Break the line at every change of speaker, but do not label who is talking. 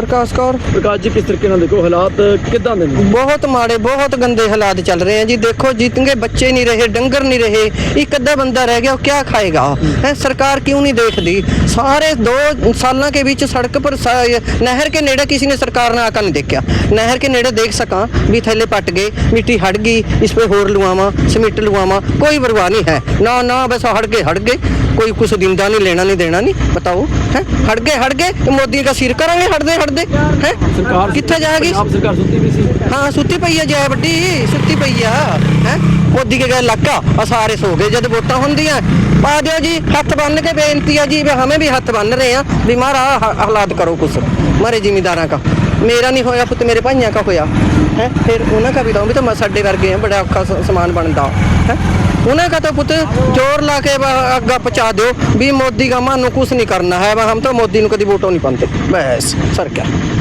ਪ੍ਰਕਾਸ਼ ਕੌਰ।
ਪ੍ਰਕਾਸ਼ ਜੀ ਕਿਸ ਤਰੀਕੇ ਨਾਲ ਦੇਖੋ ਹਾਲਾਤ ਕਿੱਦਾਂ ਦੇ ਨੇ?
ਬਹੁਤ ਮਾੜੇ ਬਹੁਤ ਗੰਦੇ ਹਾਲਾਤ ਚੱਲ ਰਹੇ ਆ ਜੀ। ਦੇਖੋ ਜਿੱਤਗੇ ਬੱਚੇ ਨਹੀਂ ਰਹੇ ਡੰਗਰ ਨਹੀਂ ਰਹੇ ਇੱਕ ਅੱਧਾ ਬੰਦਾ ਰਹਿ ਗਿਆ ਉਹ ਕੀ ਖਾਏਗਾ? ਹੈ। ਸਰਕਾਰ ਕਿਉਂ ਨਹੀਂ ਦੇਖਦੀ? ਸਾਰੇ 2 ਸਾਲਾਂ ਕੇ ਵਿੱਚ ਸੜਕ ਪਰ ਨਹਿਰ ਕੇ ਨੇੜੇ ਕਿਸੇ ਨੇ ਸਰਕਾਰ ਨੇ ਆਕਾ ਨਹੀਂ ਦੇਖਿਆ। ਨਹਿਰ ਕੇ ਨੇੜੇ ਦੇਖ ਸਕਾਂ ਵੀ ਥੱਲੇ ਪੱਟ ਗਏ ਮਿੱਟੀ ਹਟ ਗਈ ਇਸ 'ਤੇ ਹੋਰ ਲਵਾਵਾਂ ਸਿਮਟ ਲਵਾਵਾਂ ਕੋਈ ਪਰਵਾਹ ਨਹੀਂ ਹੈ। ਨਾ ਨਾ ਬਸ ਹਟ ਗਏ ਹਟ ਗਏ ਕੋਈ ਕੁਛ ਦਿੰਦਾ ਨਹੀਂ ਲੈਣਾ ਨਹੀਂ ਦੇਣਾ ਨਹੀਂ ਬਤਾਓ ਹੈ? ਹਟ ਗਏ ਹਟ ਗਏ ਮੋਦੀ ਦਾ ਸਿਰ ਕਰਾਂਗੇ ਹਟਦੇ ਹਟ ਕਰਦੇ?
ਹੈ?
ਕਿੱਥੇ ਜਾਏਗੀ
ਆਪ ਸਰਕਾਰ ਸੁੱਤੀ ਵੀ ਸੀ।
ਹਾਂ ਸੁੱਤੀ ਪਈ ਆ ਜੈ ਵੱਡੀ ਸੁੱਤੀ ਪਈ ਆ। ਹੈ? ਉਹਦੀ ਕੇ ਗਏ ਲੱਕਾ ਆ? ਸਾਰੇ ਸੋ ਗਏ ਜਦ ਵੋਟਾਂ ਹੁੰਦੀਆਂ। ਪਾ ਦਿਓ ਜੀ ਹੱਥ ਬੰਨ ਕੇ ਬੇਨਤੀ ਆ ਜੀ ਹਮੇ ਵੀ ਹੱਥ ਬੰਨ ਰਹੇ ਆ ਵੀ ਮਹਾਰਾ ਹਾਲਾਤ ਕਰੋ ਕੁਛ। ਮਾਰੇ ਜ਼ਿਮੀਦਾਰਾਂ ਦਾ ਮੇਰਾ ਨਹੀਂ ਹੋਇਆ ਪੁੱਤ, ਮੇਰੇ ਭਾਈਆਂ ਕਾ ਹੋਇਆ। ਹੈ? ਫਿਰ ਉਹਨਾਂ ਦਾ ਵੀ ਲਾਉਂ ਵੀ ਤਾਂ ਸਾਡੇ ਵਰਗੇ ਆ, ਬੜਾ ਔਖਾ ਸਮਾਨ ਬਣਦਾ। ਹੈ? ਉਹਨਾਂ ਦਾ ਤਾਂ ਪੁੱਤ ਜ਼ੋਰ ਲਾ ਕੇ ਅੱਗਾ ਪਹੁੰਚਾ ਦਿਓ ਵੀ ਮੋਦੀ ਦਾ ਮਾਨੂੰ ਕੁਝ ਨਹੀਂ ਕਰਨਾ ਹੈ। ਵਾ ਹਮ ਤਾਂ ਮੋਦੀ ਨੂੰ ਕਦੀ ਵੋਟੋਂ ਨਹੀਂ ਪਾਉਂਦੇ। ਬਸ, ਸਰ ਕਿਆ।